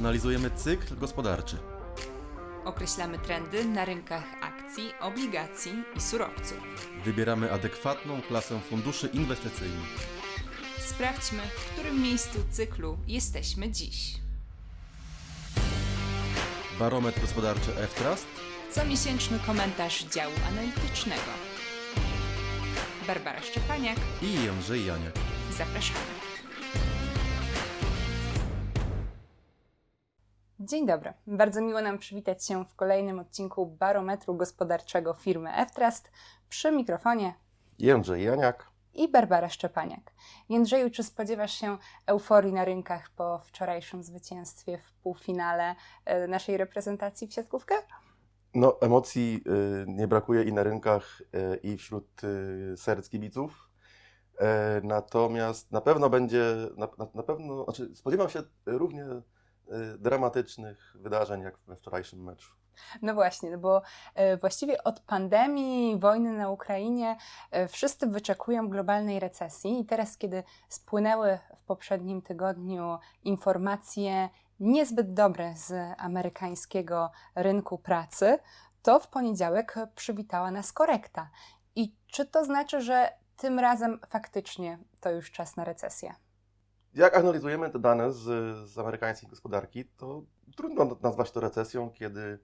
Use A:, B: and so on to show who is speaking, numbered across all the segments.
A: Analizujemy cykl gospodarczy.
B: Określamy trendy na rynkach akcji, obligacji i surowców.
A: Wybieramy adekwatną klasę funduszy inwestycyjnych.
B: Sprawdźmy, w którym miejscu cyklu jesteśmy dziś.
A: Barometr gospodarczy F-Trust
B: Comiesięczny komentarz działu analitycznego. Barbara Szczepaniak,
A: i Jędrzej Janiak.
B: zapraszamy.
C: Dzień dobry. Bardzo miło nam przywitać się w kolejnym odcinku Barometru Gospodarczego firmy F-Trust przy mikrofonie
D: Jędrzej Janiak.
C: i Barbara Szczepaniak. Jędrzeju, czy spodziewasz się euforii na rynkach po wczorajszym zwycięstwie w półfinale e, naszej reprezentacji w siatkówkę?
D: No, emocji y, nie brakuje i na rynkach, y, i wśród serc kibiców. E, Natomiast na pewno będzie, na, na, na pewno, znaczy spodziewam się równie dramatycznych wydarzeń jak we wczorajszym meczu.
C: No właśnie, no bo e, właściwie od pandemii, wojny na Ukrainie e, wszyscy wyczekują globalnej recesji i teraz, kiedy spłynęły w poprzednim tygodniu informacje niezbyt dobre z amerykańskiego rynku pracy, to w poniedziałek przywitała nas korekta. I czy to znaczy, że tym razem faktycznie to już czas na recesję?
D: Jak analizujemy te dane z, z amerykańskiej gospodarki, to trudno nazwać to recesją, kiedy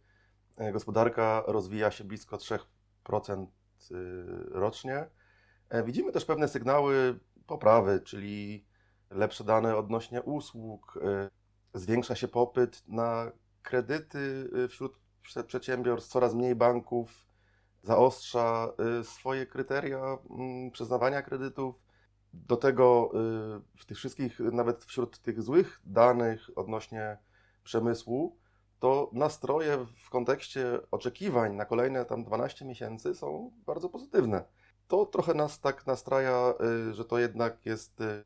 D: e, gospodarka rozwija się blisko 3% y, rocznie. E, Widzimy też pewne sygnały poprawy, czyli lepsze dane odnośnie usług, e, zwiększa się popyt na kredyty y, wśród prze- przedsiębiorstw, coraz mniej banków zaostrza y, swoje kryteria mm, przyznawania kredytów. Do tego y, w tych wszystkich, nawet wśród tych złych danych odnośnie przemysłu, to nastroje w kontekście oczekiwań na kolejne tam 12 miesięcy są bardzo pozytywne. To trochę nas tak nastraja, y, że to jednak jest y,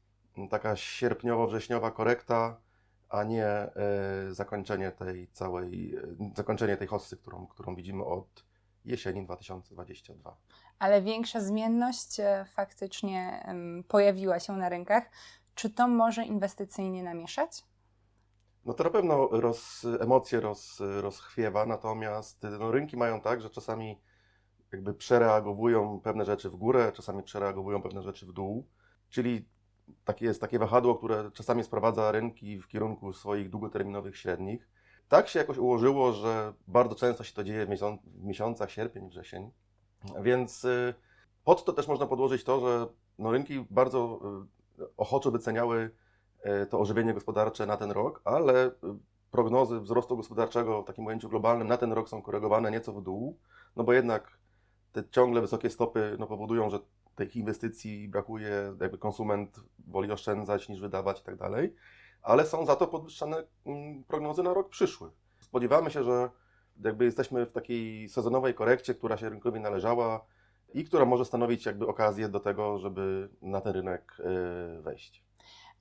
D: taka sierpniowo-wrześniowa korekta, a nie zakończenie tej całej, zakończenie tej hossy, którą, którą widzimy od jesieni 2022.
C: Ale większa zmienność e, faktycznie pojawiła się na rynkach. Czy to może inwestycyjnie namieszać?
D: No to na pewno roz, emocje roz, rozchwiewa, natomiast no, rynki mają tak, że czasami jakby przereagowują pewne rzeczy w górę, czasami przereagowują pewne rzeczy w dół. Czyli takie jest takie wahadło, które czasami sprowadza rynki w kierunku swoich długoterminowych średnich. Tak się jakoś ułożyło, że bardzo często się to dzieje w, w miesiącach sierpień, wrzesień. Więc y, pod to też można podłożyć to, że no, rynki bardzo y, ochoczo wyceniały e, to ożywienie gospodarcze na ten rok, ale y, prognozy wzrostu gospodarczego w takim ujęciu globalnym na ten rok są korygowane nieco w dół, no bo jednak te ciągle wysokie stopy no, powodują, że tych inwestycji brakuje, jakby konsument woli oszczędzać niż wydawać i tak dalej, ale są za to podwyższane mm, prognozy na rok przyszły. Spodziewamy się, że jakby jesteśmy w takiej sezonowej korekcie, która się rynkowi należała i która może stanowić jakby okazję do tego, żeby na ten rynek e, wejść.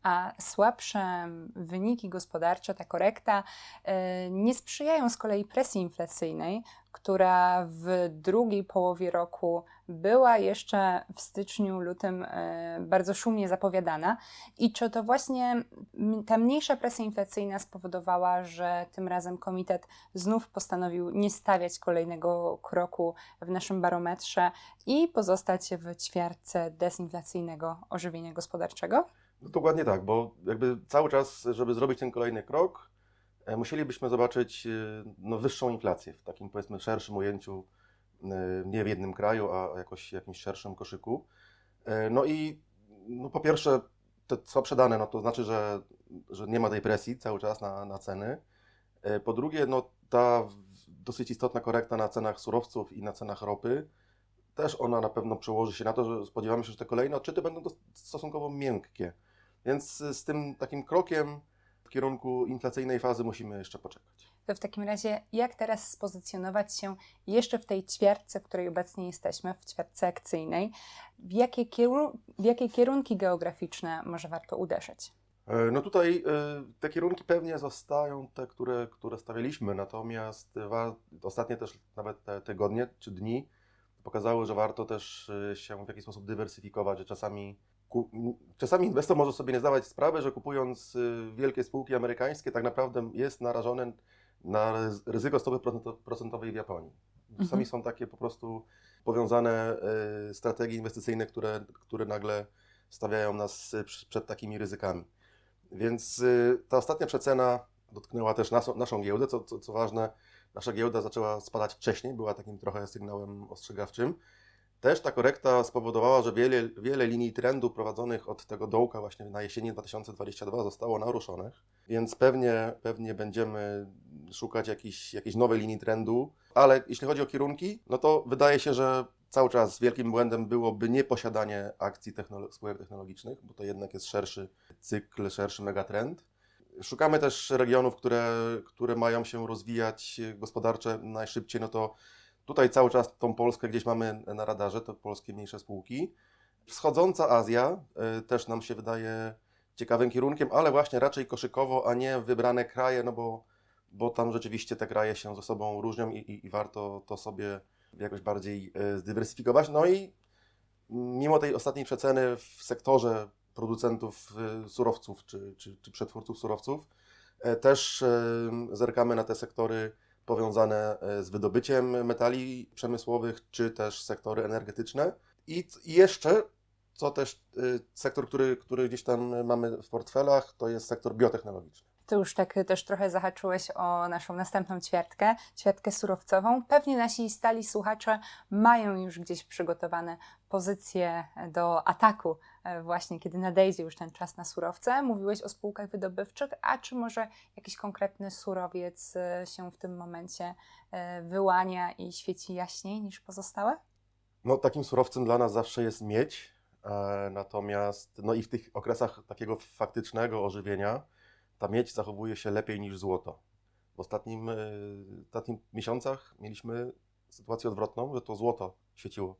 C: a słabsze wyniki gospodarcze, ta korekta, e, nie sprzyjają z kolei presji inflacyjnej, która w drugiej połowie roku była jeszcze w styczniu, lutym e, bardzo szumnie zapowiadana. I czy to właśnie ta mniejsza presja inflacyjna spowodowała, że tym razem komitet znów postanowił nie stawiać kolejnego kroku w naszym barometrze i pozostać w ćwiartce dezinflacyjnego ożywienia gospodarczego?
D: No dokładnie tak, bo jakby cały czas, żeby zrobić ten kolejny krok, musielibyśmy zobaczyć e, no, wyższą inflację w takim powiedzmy szerszym ujęciu, e, nie w jednym kraju, a jakoś jakimś szerszym koszyku. E, No i no, po pierwsze te słabsze dane, no to znaczy, że, że nie ma tej presji cały czas na, na ceny. E, Po drugie, no ta dosyć istotna korekta na cenach surowców i na cenach ropy, też ona na pewno przełoży się na to, że spodziewamy się, że te kolejne odczyty będą stosunkowo miękkie. Więc z tym takim krokiem w kierunku inflacyjnej fazy musimy jeszcze poczekać.
C: To w takim razie, jak teraz spozycjonować się jeszcze w tej ćwiartce, w której obecnie jesteśmy, w ćwiartce akcyjnej? W jakie, kierun- w jakie kierunki geograficzne może warto uderzyć?
D: E, No tutaj e, te kierunki pewnie zostają te, które, które stawialiśmy, natomiast wa- ostatnie też nawet te tygodnie czy dni pokazały, że warto też e, się w jakiś sposób dywersyfikować, że czasami czasami inwestor może sobie nie zdawać sprawy, że kupując y, wielkie spółki amerykańskie, tak naprawdę jest narażony na ryz- ryzyko stopy procento- procentowej w Japonii. Czasami
C: Mhm.
D: są takie po prostu powiązane y, strategie inwestycyjne, które, które nagle stawiają nas y, przed takimi ryzykami. Więc ta ostatnia przecena dotknęła też naszą, naszą giełdę, co, co, co ważne, nasza giełda zaczęła spadać wcześniej, była takim trochę sygnałem ostrzegawczym. Też ta korekta spowodowała, że wiele, wiele linii trendu prowadzonych od tego dołka właśnie na jesieni 2022 zostało naruszonych, więc pewnie, pewnie będziemy szukać jakiejś, jakiejś nowej linii trendu, ale jeśli chodzi o kierunki, no to wydaje się, że cały czas wielkim błędem byłoby nieposiadanie akcji technolo- spółek technologicznych, bo to jednak jest szerszy cykl, szerszy megatrend. Szukamy też regionów, które, które mają się rozwijać gospodarcze najszybciej, no to Tutaj cały czas tą Polskę gdzieś mamy na radarze, to polskie mniejsze spółki. Wschodząca Azja y, też nam się wydaje ciekawym kierunkiem, ale właśnie raczej koszykowo, a nie wybrane kraje, no bo, bo tam rzeczywiście te kraje się ze sobą różnią i, i, i warto to sobie jakoś bardziej y, zdywersyfikować. No i mimo tej ostatniej przeceny w sektorze producentów y, surowców czy, czy, czy przetwórców surowców, też zerkamy na te sektory powiązane e, z wydobyciem metali przemysłowych, czy też sektory energetyczne. I jeszcze, co też y, sektor, który, który gdzieś tam mamy w portfelach, to jest sektor biotechnologiczny.
C: To już tak też trochę zahaczyłeś o naszą następną ćwiartkę, ćwiartkę surowcową. Pewnie nasi stali słuchacze mają już gdzieś przygotowane pozycje do ataku, e, właśnie kiedy nadejdzie już ten czas na surowce. Mówiłeś o spółkach wydobywczych, a czy może jakiś konkretny surowiec e, się w tym momencie e, wyłania i świeci jaśniej niż pozostałe?
D: No, takim surowcem dla nas zawsze jest miedź, natomiast no i w tych okresach takiego faktycznego ożywienia ta miedź zachowuje się lepiej niż złoto. W ostatnim, e, ostatnich miesiącach mieliśmy sytuację odwrotną, że to złoto świeciło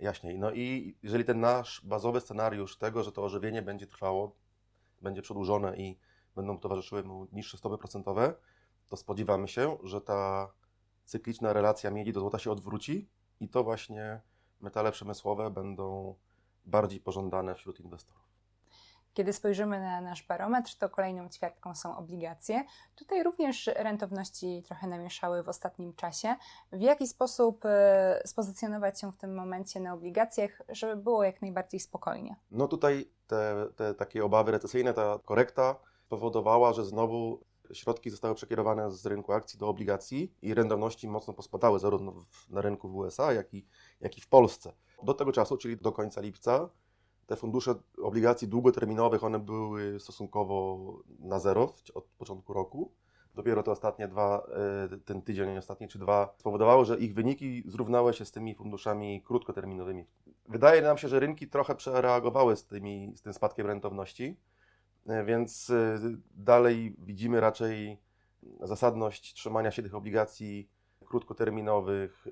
D: jaśniej. No i jeżeli ten nasz bazowy scenariusz tego, że to ożywienie będzie trwało, będzie przedłużone i będą towarzyszyły mu niższe stopy procentowe, to spodziewamy się, że ta cykliczna relacja miedzi do złota się odwróci i to właśnie metale przemysłowe będą bardziej pożądane wśród inwestorów.
C: Kiedy spojrzymy na nasz barometr, to kolejną ćwiartką są obligacje. Tutaj również rentowności trochę namieszały w ostatnim czasie. W jaki sposób e, spozycjonować się w tym momencie na obligacjach, żeby było jak najbardziej spokojnie?
D: No tutaj te, te takie obawy recesyjne, ta korekta spowodowała, że znowu środki zostały przekierowane z rynku akcji do obligacji i rentowności mocno pospadały zarówno w, na rynku w USA, jak i, jak i w Polsce. Do tego czasu, czyli do końca lipca, te fundusze obligacji długoterminowych, one były stosunkowo na zero od początku roku. Dopiero te ostatnie dwa, e, ten tydzień ostatni czy dwa spowodowały, że ich wyniki zrównały się z tymi funduszami krótkoterminowymi. Wydaje nam się, że rynki trochę przereagowały z, tymi, z tym spadkiem rentowności, e, więc e, dalej widzimy raczej zasadność trzymania się tych obligacji krótkoterminowych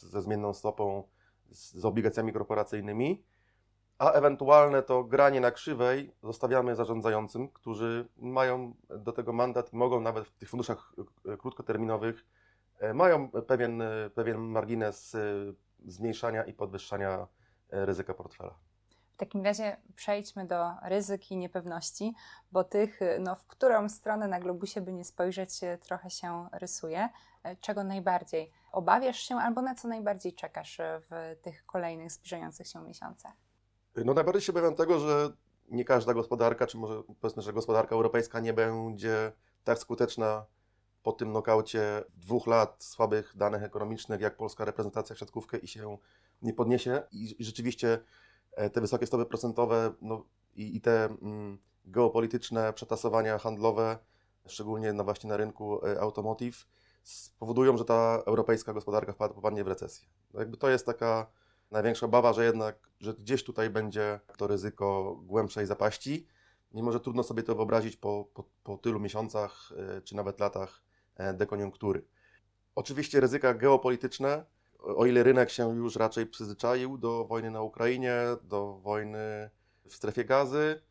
D: ze zmienną stopą z, z obligacjami korporacyjnymi, a ewentualne to granie na krzywej zostawiamy zarządzającym, którzy mają do tego mandat i mogą nawet w tych funduszach e, krótkoterminowych e, mają pewien, e, pewien margines zmniejszania i podwyższania ryzyka portfela.
C: W takim razie przejdźmy do ryzyk i niepewności, bo tych, no, w którą stronę na globusie by nie spojrzeć, trochę się rysuje. Czego najbardziej obawiasz się albo na co najbardziej czekasz w tych kolejnych zbliżających się miesiącach?
D: No najbardziej się obawiam tego, że nie każda gospodarka, czy może powiedzmy, że gospodarka europejska nie będzie tak skuteczna po tym nokaucie dwóch lat słabych danych ekonomicznych, jak polska reprezentacja w siatkówkę i się nie podniesie. I, i rzeczywiście e, te wysokie stopy procentowe no, i, i te mm, geopolityczne przetasowania handlowe, szczególnie na właśnie na rynku e, automotive, spowodują, że ta europejska gospodarka wpad- popadnie w recesję. No jakby to jest taka największa obawa, że jednak, że gdzieś tutaj będzie to ryzyko głębszej zapaści, mimo że trudno sobie to wyobrazić po, po, po tylu miesiącach e, czy nawet latach e, dekoniunktury. Oczywiście ryzyka geopolityczne, o o ile rynek się już raczej przyzwyczaił do wojny na Ukrainie, do wojny w strefie gazy,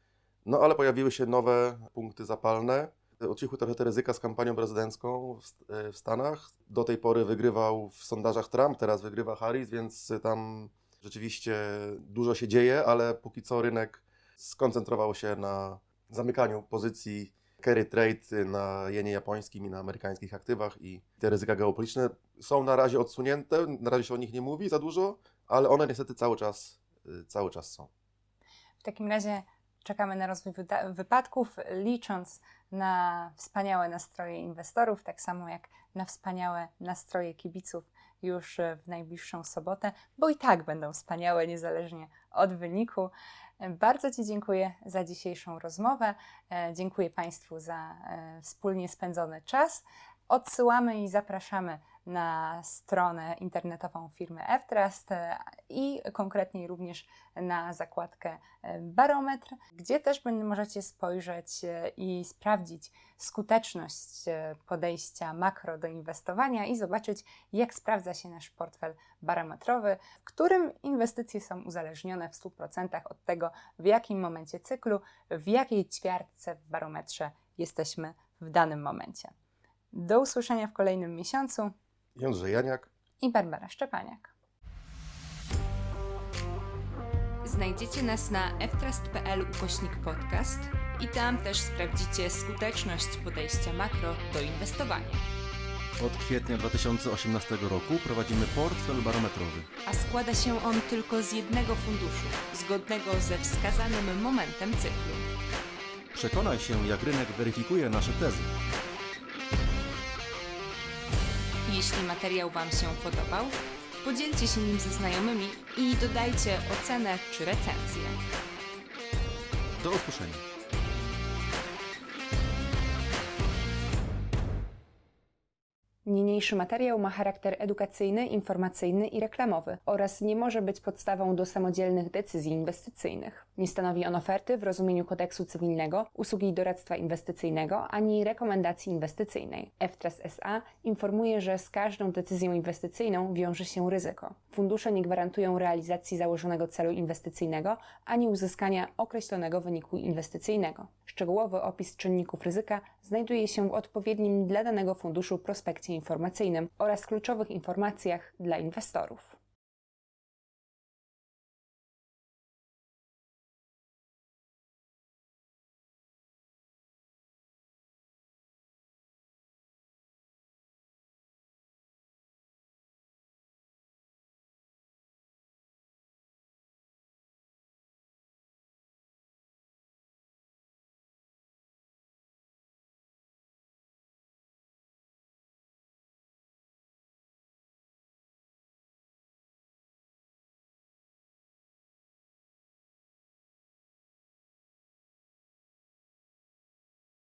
D: no ale pojawiły się nowe punkty zapalne. Odcichły trochę te ryzyka z kampanią prezydencką w, e, w Stanach. Do tej pory wygrywał w sondażach Trump, teraz wygrywa Harris, więc tam rzeczywiście dużo się dzieje, ale póki co rynek skoncentrował się na zamykaniu pozycji carry trade na jenie japońskim i na amerykańskich aktywach i te ryzyka geopolityczne są na razie odsunięte, na razie się o nich nie mówi za dużo, ale one niestety cały czas, y, cały czas są.
C: W takim razie czekamy na rozwój wypadków, licząc na wspaniałe nastroje inwestorów, tak samo jak na wspaniałe nastroje kibiców już w najbliższą sobotę, bo i tak będą wspaniałe niezależnie od wyniku. Bardzo Ci dziękuję za dzisiejszą rozmowę. Dziękuję Państwu za e, wspólnie spędzony czas. Odsyłamy i zapraszamy na stronę internetową firmy Ftrust e, i konkretniej również na zakładkę e, Barometr, gdzie też możecie spojrzeć e, i sprawdzić skuteczność e, podejścia makro do inwestowania i zobaczyć, jak sprawdza się nasz portfel barometrowy, w którym inwestycje są uzależnione w 100% od tego, w jakim momencie cyklu, w jakiej ćwiartce w barometrze jesteśmy w danym momencie. Do usłyszenia w kolejnym miesiącu
D: Jędrzej Janiak,
C: i Barbara Szczepaniak.
B: Znajdziecie nas na ftrust.pl ukośnik podcast i tam też sprawdzicie skuteczność podejścia makro do inwestowania.
A: Od kwietnia 2018 roku prowadzimy portfel barometrowy.
B: A składa się on tylko z jednego funduszu, zgodnego ze wskazanym momentem cyklu.
A: Przekonaj się, jak rynek weryfikuje nasze tezy.
B: Jeśli materiał Wam się podobał, podzielcie się nim ze znajomymi i dodajcie ocenę czy recenzję.
A: Do usłyszenia.
C: Niniejszy materiał ma charakter edukacyjny, informacyjny i reklamowy oraz nie może być podstawą do samodzielnych decyzji inwestycyjnych. Nie stanowi on oferty w rozumieniu kodeksu cywilnego, usługi doradztwa inwestycyjnego ani rekomendacji inwestycyjnej. FTRAS SA informuje, że z każdą decyzją inwestycyjną wiąże się ryzyko. Fundusze nie gwarantują realizacji założonego celu inwestycyjnego ani uzyskania określonego wyniku inwestycyjnego. Szczegółowy opis czynników ryzyka znajduje się w odpowiednim dla danego funduszu prospekcie informacyjnym oraz kluczowych informacjach dla inwestorów.